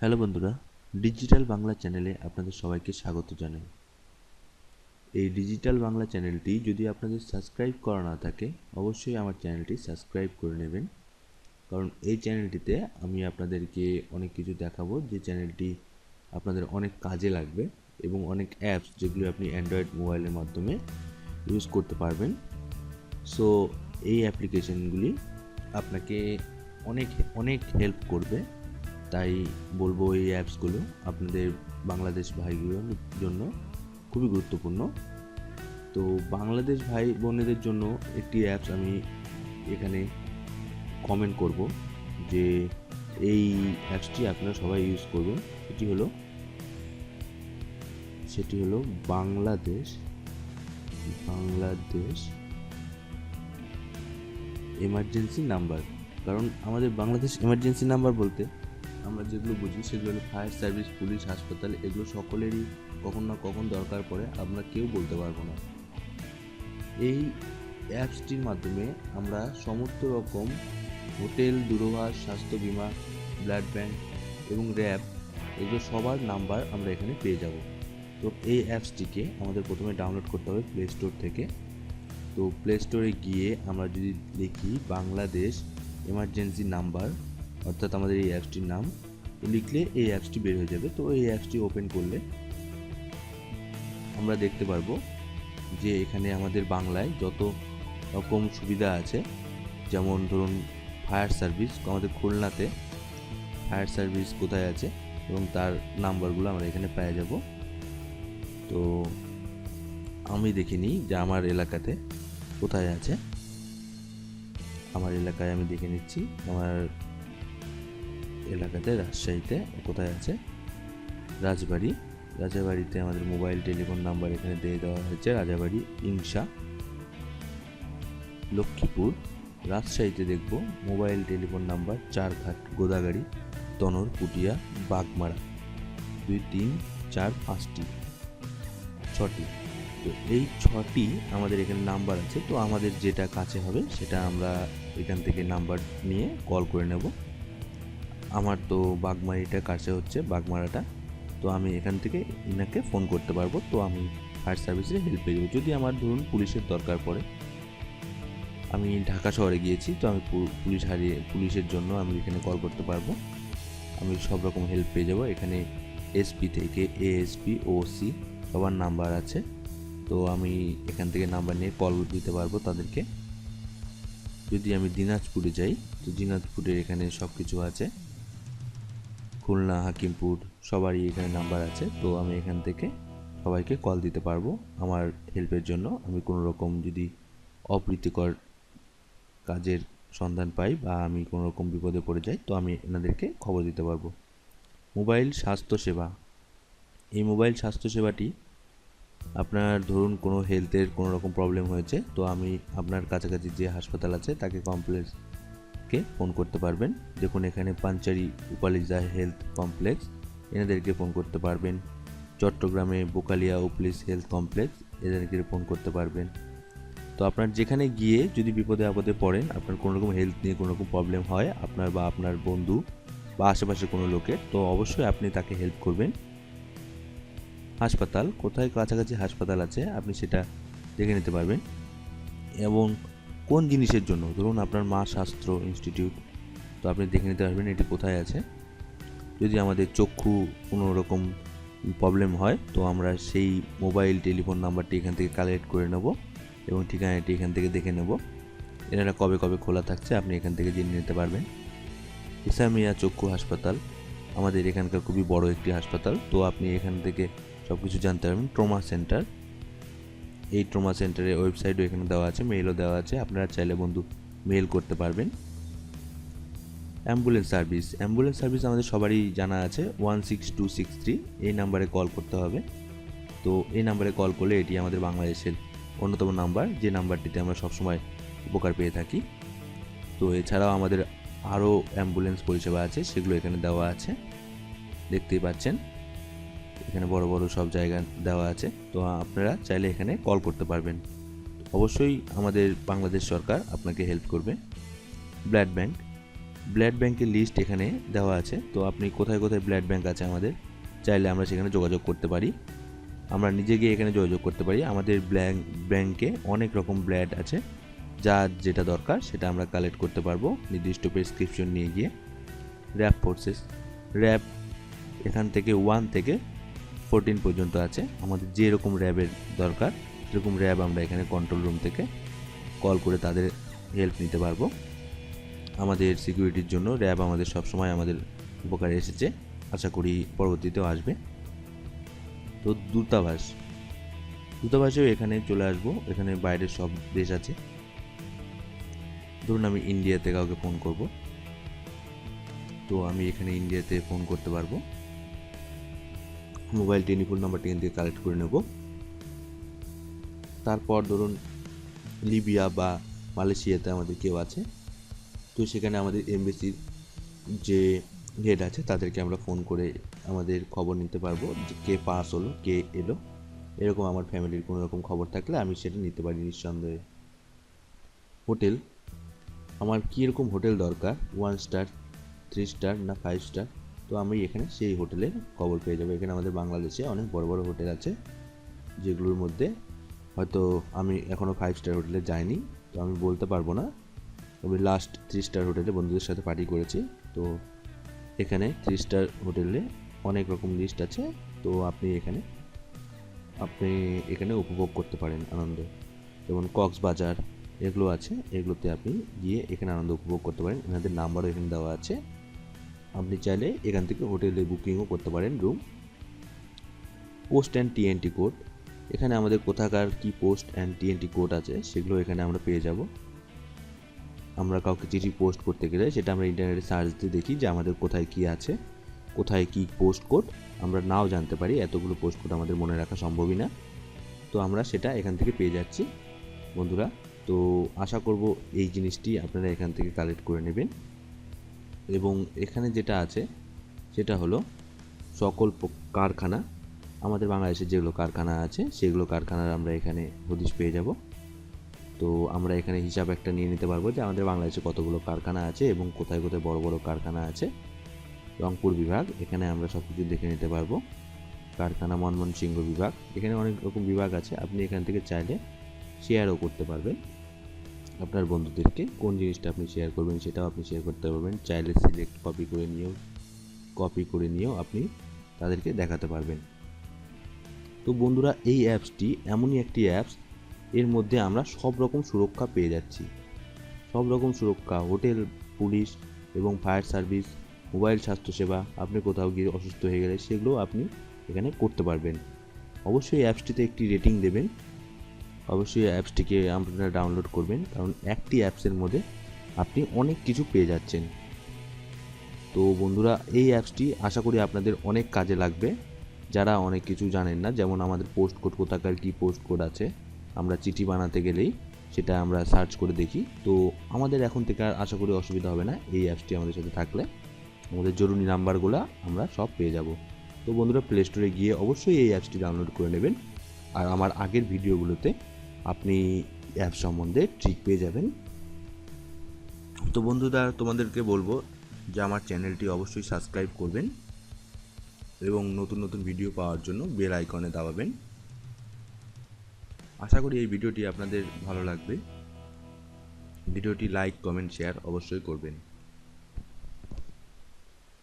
Hello বন্ধুরা, digital Bangla চ্যানেলে আপনাদের সবাইকে স্বাগত জানাই। এই ডিজিটাল বাংলা চ্যানেলটি যদি আপনাদের সাবস্ক্রাইব করা না থাকে, অবশ্যই আমার চ্যানেলটি সাবস্ক্রাইব করে নেবেন। কারণ এই চ্যানেলটিতে আমি আপনাদেরকে অনেক কিছু দেখাবো, যে চ্যানেলটি আপনাদের অনেক কাজে লাগবে এবং অনেক অ্যাপস যেগুলো আপনি অ্যান্ড্রয়েড মোবাইলের মাধ্যমে ইউজ করতে পারবেন। সো, এই অ্যাপ্লিকেশনগুলি আপনাকে অনেক অনেক হেল্প করবে। তাই বলব এই অ্যাপসগুলো আপনাদের বাংলাদেশ ভাইগুলোর জন্য খুবই গুরুত্বপূর্ণ। তো বাংলাদেশ ভাই বোনেদের জন্য একটি অ্যাপস আমি এখানে কমেন্ট করব যে এই অ্যাপসটি আপনারা সবাই ইউজ করবেন। সেটি হলো সেটি হলো বাংলাদেশ বাংলাদেশ এমার্জেন্সি নাম্বার কারণ আমাদের বাংলাদেশ এমার্জেন্সি নাম্বার বলতে আমরা যেগুলো বুঝি সেগুলো হলো ফায়ার সার্ভিস, পুলিশ, হাসপাতাল, এগুলো সকলেরই কখন না কখন দরকার পড়ে, আমরা কেউ বলতে পারব না। এই অ্যাপসটির মাধ্যমে আমরা সমস্ত রকম হোটেল, দূরভাষ, স্বাস্থ্য বিমা, ব্লাড ব্যাংক এবং র্যাব এগুলো সবার নাম্বার আমরা এখানে পেয়ে যাব। তো এই অ্যাপসটিকে আমাদের প্রথমে ডাউনলোড করতে হবে প্লে স্টোর থেকে। তো প্লে স্টোরে গিয়ে আমরা যদি লিখি বাংলাদেশ এমার্জেন্সি নাম্বার অর্থাৎ আমাদের এই অ্যাপসটির নাম। লিখলে এই অ্যাপসটি বের হয়ে যাবে। তো এই অ্যাপসটি ওপেন করলে আমরা দেখতে পারব যে এখানে আমাদের বাংলায় যত রকম সুবিধা আছে, যেমন ধরুন ফায়ার সার্ভিস আমাদের খুলনাতে ফায়ার সার্ভিস কোথায় আছে এবং তার নাম্বারগুলো আমরা এখানে পেয়ে যাব। তো আমি দেখিনি যে আমার এলাকাতে কোথায় আছে। আমার এলাকায় আমি দেখে নিচ্ছি। আমার এলাকাতে রাজশাহীতে কোথায় আছে? রাজবাড়ি। রাজাবাড়িতে আমাদের মোবাইল টেলিফোন নাম্বার এখানে দিয়ে দেওয়া হয়েছে। রাজাবাড়ি, ইংসা। লক্ষ্মীপুর। রাজশাহীতে দেখব mobile telephone number Charghat, Godagari, Tanore, Puthia, Bagmara. দুই, তিন, চার, পাঁচটি। ছটি। তো এই ছটি আমাদের এখানে নাম্বার আছে। তো আমাদের যেটা কাছে হবে সেটা আমরা এখান থেকে নাম্বার নিয়ে কল করে নেব। আমার তো বাগমারিটা কাছে হচ্ছে, বাগমারাটা। তো আমি এখান থেকে ইনাকে ফোন করতে পারব, তো আমি ফায়ার সার্ভিসে হেল্প পেয়ে যাব। যদি আমার ধরুন পুলিশের দরকার পড়ে, আমি ঢাকা শহরে গিয়েছি, তো আমি পুলিশ হারিয়ে, পুলিশের জন্য আমি এখানে কল করতে পারব। আমি সব রকম হেল্প পেয়ে যাব। এখানে এসপি থেকে এএসপি, ওসি সবার নাম্বার আছে। তো আমি এখান থেকে নাম্বার নিয়ে কল দিতে পারব তাদেরকে। যদি আমি দিনাজপুরে যাই, তো দিনাজপুরের এখানে সব কিছু আছে। খুলনা, হাকিমপুর, সবারই এখানে নাম্বার আছে। তো আমি এখান থেকে সবাইকে কল দিতে পারব আমার হেল্পের জন্য। আমি কোনো রকম যদি অপ্রীতিকর কাজের সন্ধান পাই বা আমি কোনো রকম বিপদে পড়ে যাই, তো আমি এনাদেরকে খবর দিতে পারব। মোবাইল স্বাস্থ্যসেবা এই মোবাইল স্বাস্থ্যসেবাটি আপনার ধরুন কোনো হেলথের কোনো রকম প্রবলেম হয়েছে, তো আমি আপনার কাছাকাছি যে হাসপাতাল আছে, তাকে কমপ্লেক্সকে ফোন করতে পারবেন। দেখুন, এখানে পাঞ্চারি উপালিজা হেলথ কমপ্লেক্স, এনাদেরকে ফোন করতে পারবেন। চট্টগ্রামে বোকালিয়া উপলিস হেলথ কমপ্লেক্স, এদেরকে ফোন করতে পারবেন। তো আপনার যেখানে গিয়ে যদি বিপদে আপদে পড়েন, আপনার কোনো রকম হেলথ নিয়ে কোনো রকম প্রবলেম হয়, আপনার বা আপনার বন্ধু বা আশেপাশে কোনো লোকের, তো অবশ্যই আপনি তাকে হেল্প করবেন। হাসপাতাল, কোথায় কাছাকাছি হাসপাতাল আছে, আপনি সেটা দেখে নিতে পারবেন। এবং কোন জিনিসের জন্য? ধরুন আপনার মা শাস্ত্র ইনস্টিটিউট তো আপনি দেখে নিতে পারবেন এটি কোথায় আছে। যদি আমাদের চক্ষু কোনো রকম প্রবলেম হয়, তো আমরা সেই মোবাইল টেলিফোন নাম্বারটি এখান থেকে কালেক্ট করে নেব এবং ঠিকানাটি এখান থেকে দেখে নেব। এনারা কবে কবে খোলা থাকছে আপনি এখান থেকে জেনে নিতে পারবেন। ইসামিয়া চক্ষু হাসপাতাল, আমাদের এখানকার খুবই বড় একটি হাসপাতাল, তো আপনি এখান থেকে সব কিছু জানতে পারবেন। ট্রমা সেন্টার এই ট্রমা সেন্টারের ওয়েবসাইটও এখানে দেওয়া আছে মেলও দেওয়া আছে। আপনারা চাইলে বন্ধু মেল করতে পারবেন। অ্যাম্বুলেন্স সার্ভিস অ্যাম্বুলেন্স সার্ভিস আমাদের সবারই জানা আছে one six two six three এই নাম্বারে কল করতে হবে। তো এই নাম্বারে কল করলে এটি আমাদের বাংলাদেশের অন্যতম নাম্বার যে নাম্বারটিতে আমরা সবসময় উপকার পেয়ে থাকি। তো এছাড়াও আমাদের আরও অ্যাম্বুলেন্স পরিষেবা আছে, সেগুলো এখানে দেওয়া আছে। দেখতেই পাচ্ছেন। এখানে বড় বড় সব জায়গা দেওয়া আছে। তো আপনারা চাইলে এখানে কল করতে পারবেন। অবশ্যই আমাদের বাংলাদেশ সরকার আপনাকে হেল্প করবে। Blood bank. ব্লাড ব্যাংকের লিস্ট এখানে দেওয়া আছে। তো আপনি কোথায় কোথায় ব্লাড ব্যাংক আছে আমাদের, চাইলে আমরা সেখানে যোগাযোগ করতে পারি। আমরা নিজে গিয়ে এখানে যোগাযোগ করতে পারি। আমাদের ব্ল্যাঙ্ক ব্যাংকে অনেক রকম ব্লাড আছে। যার যেটা দরকার সেটা আমরা কালেক্ট করতে পারব। নির্দিষ্ট প্রেসক্রিপশন নিয়ে গিয়ে। RAB forces. র্যাব এখান থেকে ওয়ান থেকে ফোরটিন পর্যন্ত আছে। আমাদের যেরকম র্যাবের দরকার, সেরকম র্যাব আমরা এখানে কন্ট্রোল রুম থেকে কল করে তাদের হেল্প নিতে পারব। আমাদের সিকিউরিটির জন্য র্যাব আমাদের সবসময় আমাদের উপকারে এসেছে। আশা করি পরবর্তীতেও আসবে। তো দূতাবাস, দূতাবাসেও এখানে চলে আসব। এখানে বাইরের সব দেশ আছে। ধরুন আমি ইন্ডিয়াতে কাউকে ফোন করব। তো আমি এখানে ইন্ডিয়াতে ফোন করতে পারব। মোবাইল টেলিফোন নাম্বারটি এখান থেকে কালেক্ট করে নেব। তারপর ধরুন লিবিয়া বা মালয়েশিয়াতে আমাদের কেউ আছে। তো সেখানে আমাদের এমবেসির যে হেড আছে, তাদেরকে আমরা ফোন করে আমাদের খবর নিতে পারব যে কে পাস হলো, কে এলো। এরকম আমার ফ্যামিলির কোনো রকম খবর থাকলে আমি সেটা নিতে পারি নিঃসন্দেহে। হোটেল, আমার কীরকম হোটেল দরকার? ওয়ান স্টার থ্রি স্টার না ফাইভ স্টার তো আমি এখানে সেই হোটেলের খবর পেয়ে যাব। এখানে আমাদের বাংলাদেশে অনেক বড় বড় হোটেল আছে, যেগুলোর মধ্যে হয়তো আমি এখনও ফাইভ স্টার হোটেলে যাইনি, তো আমি বলতে পারব না। তবে লাস্ট থ্রি স্টার হোটেলে বন্ধুদের সাথে পার্টি করেছি, তো এখানে থ্রি স্টার হোটেলে অনেক রকম লিস্ট আছে, তো আপনি এখানে আপনি এখানে উপভোগ করতে পারেন আনন্দ। যেমন কক্সবাজার, এগুলো আছে, এগুলোতে আপনি গিয়ে এখানে আনন্দ উপভোগ করতে পারেন। এনাদের নাম্বারও এখানে দেওয়া আছে। আপনি চাইলে এখান থেকে হোটেলে বুকিংও করতে পারেন room post and TNT code এখানে আমাদের কোথাকার কি পোস্ট অ্যান্ড টিএনটি কোড আছে, সেগুলো এখানে আমরা পেয়ে যাব। আমরা কাউকে চিঠি পোস্ট করতে গেলে সেটা আমরা ইন্টারনেটে সার্চ দিয়ে দেখি যে আমাদের কোথায় কি আছে, কোথায় কি পোস্ট কোড আমরা নাও জানতে পারি, এতগুলো পোস্ট কোড আমাদের মনে রাখা সম্ভবই না। তো আমরা সেটা এখান থেকে পেয়ে যাচ্ছি, বন্ধুরা। তো আশা করব এই জিনিসটি আপনারা এখান থেকে কালেক্ট করে নেবেন। এবং এখানে যেটা আছে, সেটা হলো সকল কারখানা, আমাদের বাংলাদেশে যেগুলো কারখানা আছে, সেগুলো কারখানার আমরা এখানে হদিশ পেয়ে যাব। তো আমরা এখানে হিসাব একটা নিয়ে নিতে পারব যে আমাদের বাংলাদেশে কতগুলো কারখানা আছে এবং কোথায় কোথায় বড় বড় কারখানা আছে। রংপুর বিভাগ, এখানে আমরা সব কিছু দেখে নিতে পারব। কারখানা ময়মনসিংহ বিভাগ, এখানে অনেক রকম বিভাগ আছে, আপনি এখান থেকে চাইলে শেয়ারও করতে পারবেন। আপনার বন্ধুদেরকে কোন জিনিসটা আপনি শেয়ার করবেন সেটাও আপনি শেয়ার করতে পারবেন। চাইলে সিলেক্ট কপি করে নিয়েও কপি করে নিয়েও আপনি তাদেরকে দেখাতে পারবেন। তো বন্ধুরা, এই অ্যাপসটি এমনই একটি অ্যাপস এর মধ্যে আমরা সব রকম সুরক্ষা পেয়ে যাচ্ছি। সব রকম সুরক্ষা, হোটেল, পুলিশ এবং ফায়ার সার্ভিস মোবাইল স্বাস্থ্যসেবা আপনি কোথাও গিয়ে অসুস্থ হয়ে গেলে সেগুলো আপনি এখানে করতে পারবেন। অবশ্যই অ্যাপসটিতে একটি রেটিং দেবেন। অবশ্যই অ্যাপসটিকে আপনারা ডাউনলোড করবেন, কারণ একটি অ্যাপসের মধ্যে আপনি অনেক কিছু পেয়ে যাচ্ছেন। তো বন্ধুরা, এই অ্যাপসটি আশা করি আপনাদের অনেক কাজে লাগবে। যারা অনেক কিছু জানেন না, যেমন আমাদের পোস্ট কোড কোথাকার, কী পোস্ট কোড আছে, আমরা চিঠি বানাতে গেলেই সেটা আমরা সার্চ করে দেখি। তো আমাদের এখন থেকে আর আশা করি অসুবিধা হবে না, এই অ্যাপসটি আমাদের সাথে থাকলে। আমাদের জরুরি নাম্বারগুলো আমরা সব পেয়ে যাব। তো বন্ধুরা প্লে স্টোরে গিয়ে অবশ্যই এই অ্যাপসটি ডাউনলোড করে নেবেন। আর আমার আগের ভিডিওগুলোতে আপনি অ্যাপ সম্বন্ধে ট্রিক পেয়ে যাবেন। তো বন্ধুরা, তোমাদেরকে বলব যে আমার চ্যানেলটি অবশ্যই সাবস্ক্রাইব করবেন এবং নতুন নতুন ভিডিও পাওয়ার জন্য বেল আইকনে দাবাবেন। আশা করি এই ভিডিওটি আপনাদের ভালো লাগবে। ভিডিওটি লাইক কমেন্ট শেয়ার অবশ্যই করবেন।